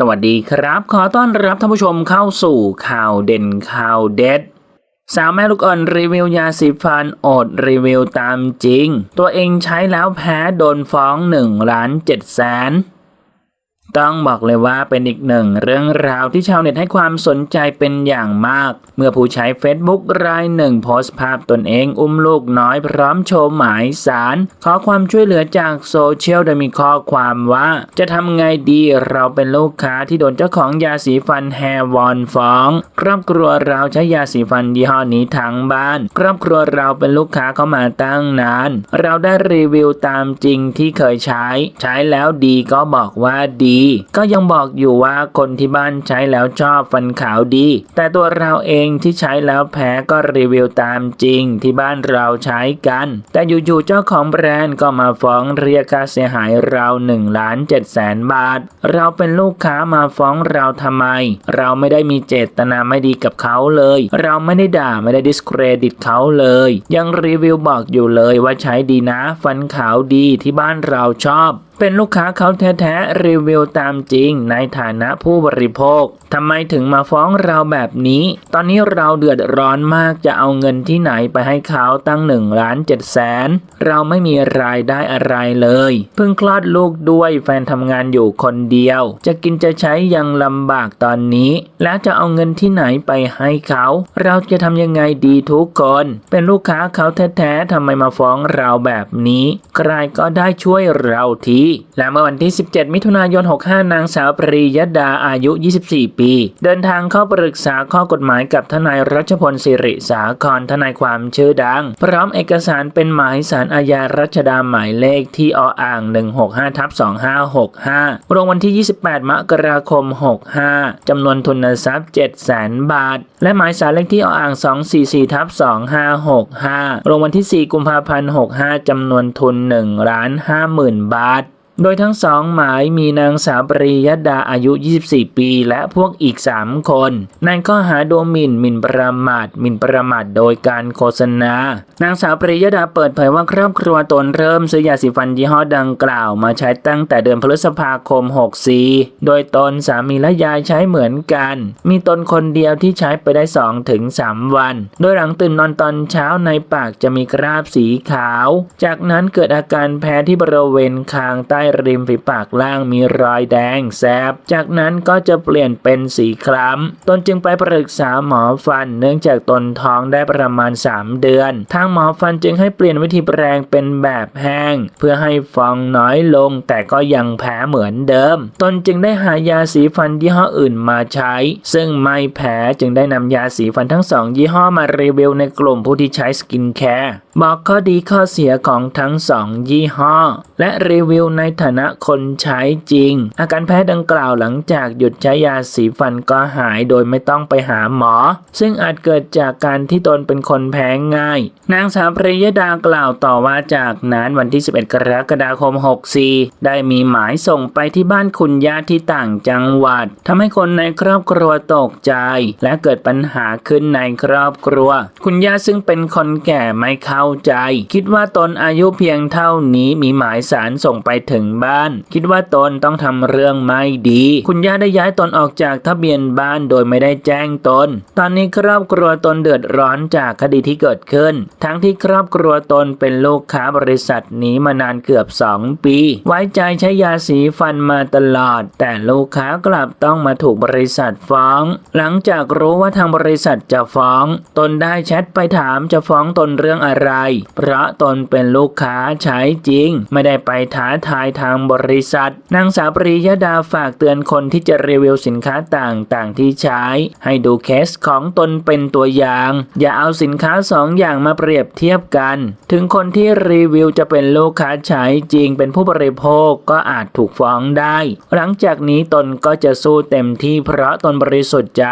สวัสดีครับ ขอต้อนรับท่านผู้ชมเข้าสู่ข่าวเด่นข่าวเด็ด สาวแม่ลูกอ่อนรีวิวยาสีฟันอดรีวิวตามจริง ตัวเองใช้แล้วแพ้โดนฟ้อง1ล้าน7แสน ต้องบอกเลยว่าเป็นอีกหนึ่งเรื่องราวที่ชาวเน็ตให้ความสนใจเป็นอย่างมาก เมื่อผู้ใช้ Facebook รายหนึ่งโพสต์ภาพตนเองอุ้มลูกน้อยพร้อมโชว์หมายสาร ขอความช่วยเหลือจากโซเชียลโดยมีข้อความว่า จะทำไงดีเราเป็นลูกค้าที่โดนเจ้าของยาสีฟันแฮวอนฟ้อง ครอบครัวเราใช้ยาสีฟันยี่ห้อนี้ทั้งบ้าน ครอบครัวเราเป็นลูกค้าเข้ามาตั้งนานเราได้รีวิวตามจริงที่เคยใช้ ใช้แล้วดีก็บอกว่าดีก็ยังบอกอยู่ว่าคนที่บ้านใช้แล้วชอบฟันขาวดี แต่ตัวเราเองที่ใช้แล้วแพ้ก็รีวิวตามจริงที่บ้านเราใช้กัน แต่อยู่ๆเจ้าของแบรนด์ก็มาฟ้องเรียกค่าเสียหายเรา1ล้าน7แสนบาท เราเป็นลูกค้ามาฟ้องเราทำไม เราไม่ได้มีเจตนาไม่ดีกับเขาเลย เราไม่ได้ด่าไม่ได้ดิสเครดิตเขาเลย ยังรีวิวบอกอยู่เลยว่าใช้ดีนะ ฟันขาวดีที่บ้านเราชอบ เป็นลูกค้าเขาแท้ๆรีวิวตามจริงในฐานะผู้บริโภคทำไมถึงมาฟ้องเราแบบนี้ ตอนนี้เราเดือดร้อนมากจะเอาเงินที่ไหนไปให้เขาตั้ง1ล้าน7แสนเราไม่มีรายได้อะไรเลย เพิ่งคลอดลูกด้วยแฟนทำงานอยู่คนเดียว จะกินจะใช้ยังลำบากตอนนี้ แล้วจะเอาเงินที่ไหนไปให้เขา เราจะทำยังไงดีทุกคน เป็นลูกค้าเขาแท้ๆทำไมมาฟ้องเราแบบนี้ ใครก็ได้ช่วยเราทีและเมื่อวันที่ 17 มิถุนายน 65 นางสาวปรียดาอายุ 24 ปี เดินทางเข้าปรึกษาข้อกฎหมายกับทนายรัชพลศิริสาครทนายความชื่อดัง พร้อมเอกสารเป็นหมายสารอาญารัชดาหมายเลขที่ออ่าง 165ทับ2565รวงวันที่ 28 มกราคม 65 จำนวนทุนทรัพย์700,000 บาท และหมายสารเลขที่ออ่าง 244ทับ2565รวงวันที่ 4 กุมภาพันธ์ 65 จำนวนทุน1ล้าน50,000 บาท โดยทั้งสองหมายมีนางสาวปริยดาอายุ 24 ปี และพวกอีก 3 คนในข้อหาดูหมิ่นหมิ่นประมาทหมิ่นประมาทโดยการโฆษณา นางสาวปริยดาเปิดเผยว่าครอบครัวตนเริ่มซื้อยาสีฟันยี่ห้อดังกล่าวมาใช้ตั้งแต่เดือนพฤษภาคม 64 โดยตนสามีและยายใช้เหมือนกัน มีตนคนเดียวที่ใช้ไปได้ 2-3ถึง3วัน โดยหลังตื่นนอนตอนเช้าในปากจะมีคราบสีขาว จากนั้นเกิดอาการแพ้ที่บริเวณคางใต้ริมฝีปากล่างมีรอยแดงแสบ จากนั้นก็จะเปลี่ยนเป็นสีคล้ำตนจึงไปปรึกษาหมอฟัน เนื่องจากตนท้องได้ประมาณ 3 เดือน ทางหมอฟันจึงให้เปลี่ยนวิธีแปรงเป็นแบบแห้ง เพื่อให้ฟองน้อยลง แต่ก็ยังแพ้เหมือนเดิม ตนจึงได้หายาสีฟันยี่ห้ออื่นมาใช้ ซึ่งไม่แพ้จึงได้นำยาสีฟันทั้งสองยี่ห้อมารีวิวในกลุ่มผู้ที่ใช้สกินแคร์บอกข้อดีข้อเสียของทั้งสองยี่ห้อ และรีวิวในฐานะคนใช้จริง อาการแพ้ดังกล่าวหลังจากหยุดใช้ยาสีฟันก็หายโดยไม่ต้องไปหาหมอ ซึ่งอาจเกิดจากการที่ตนเป็นคนแพ้ง่าย นางสาวปริยดากล่าวต่อว่าจากนั้นวันที่ 11 กรกฎาคม 64 ได้มีหมายส่งไปที่บ้านคุณย่าที่ต่างจังหวัดทำให้คนในครอบครัวตกใจ และเกิดปัญหาขึ้นในครอบครัว คุณย่าซึ่งเป็นคนแก่ไม่เข้าใจ คิดว่าตนอายุเพียงเท่านี้มีหมายสารส่งไปถึงบ้าน คิดว่าตนต้องทำเรื่องไม่ดี คุณย่าได้ย้ายตนออกจากทะเบียนบ้านโดยไม่ได้แจ้งตน ตอนนี้ครอบครัวตนเดือดร้อนจากคดีที่เกิดขึ้น ทั้งที่ครอบครัวตนเป็นลูกค้าบริษัทนี้มานานเกือบ 2 ปี ไว้ใจใช้ยาสีฟันมาตลอด แต่ลูกค้ากลับต้องมาถูกบริษัทฟ้อง หลังจากรู้ว่าทางบริษัทจะฟ้อง ตนได้แชทไปถามจะฟ้องตนเรื่องอะไร เพราะตนเป็นลูกค้าใช้จริง ไม่ได้ไปท้าทายทางบริษัท นางสาวปริยดาฝากเตือนคนที่จะรีวิวสินค้าต่างๆ ที่ใช้ ให้ดูเคสของตนเป็นตัวอย่าง อย่าเอาสินค้าสองอย่างมาเปรียบเทียบกัน ถึงคนที่รีวิวจะเป็นลูกค้าใช้จริงเป็นผู้บริโภคก็อาจถูกฟ้องได้ หลังจากนี้ตนก็จะสู้เต็มที่เพราะตนบริสุทธิ์ใจ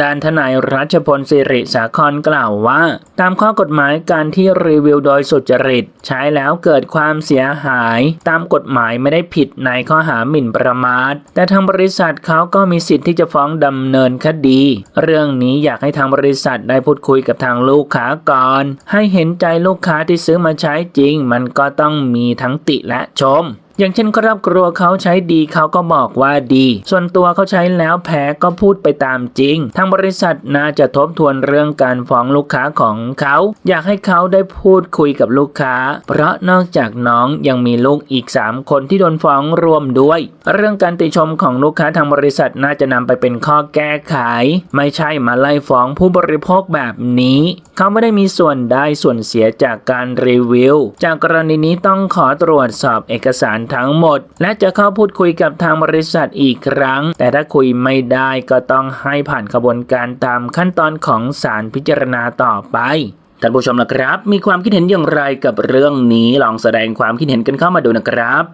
ด้านทนายรัชพลสิริสาครกล่าวว่า ตามข้อกฎหมายการที่รีวิวโดยสุจริต ใช้แล้วเกิดความเสียหาย ตามกฎหมายไม่ได้ผิดในข้อหาหมิ่นประมาท แต่ทางบริษัทเขาก็มีสิทธิ์ที่จะฟ้องดำเนินคดี เรื่องนี้อยากให้ทางบริษัทได้พูดคุยกับทางลูกค้าก่อน ให้เห็นใจลูกค้าที่ซื้อมาใช้จริง มันก็ต้องมีทั้งติและชม อย่างเช่นครอบครัวเขาใช้ดีเขาก็บอกว่าดี ส่วนตัวเขาใช้แล้วแพ้ก็พูดไปตามจริง ทางบริษัทน่าจะทบทวนเรื่องการฟ้องลูกค้าของเขา อยากให้เขาได้พูดคุยกับลูกค้า เพราะนอกจากน้องยังมีลูกอีก 3 คนที่โดนฟ้องรวมด้วย เรื่องการติชมของลูกค้าทางบริษัทน่าจะนำไปเป็นข้อแก้ไข ไม่ใช่มาไล่ฟ้องผู้บริโภคแบบนี้ เขาไม่ได้มีส่วนได้ส่วนเสียจากการรีวิว จากกรณีนี้ต้องขอตรวจสอบเอกสารทั้งหมด และจะเข้าพูดคุยกับทางบริษัทอีกครั้ง แต่ถ้าคุยไม่ได้ก็ต้องให้ผ่านกระบวนการตามขั้นตอนของศาลพิจารณาต่อไปท่านผู้ชมนะครับ มีความคิดเห็นอย่างไรกับเรื่องนี้ลองแสดงความคิดเห็นกันเข้ามาดูนะครับ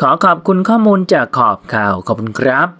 ขอขอบคุณข้อมูลจากขอบข่าวขอบคุณครับ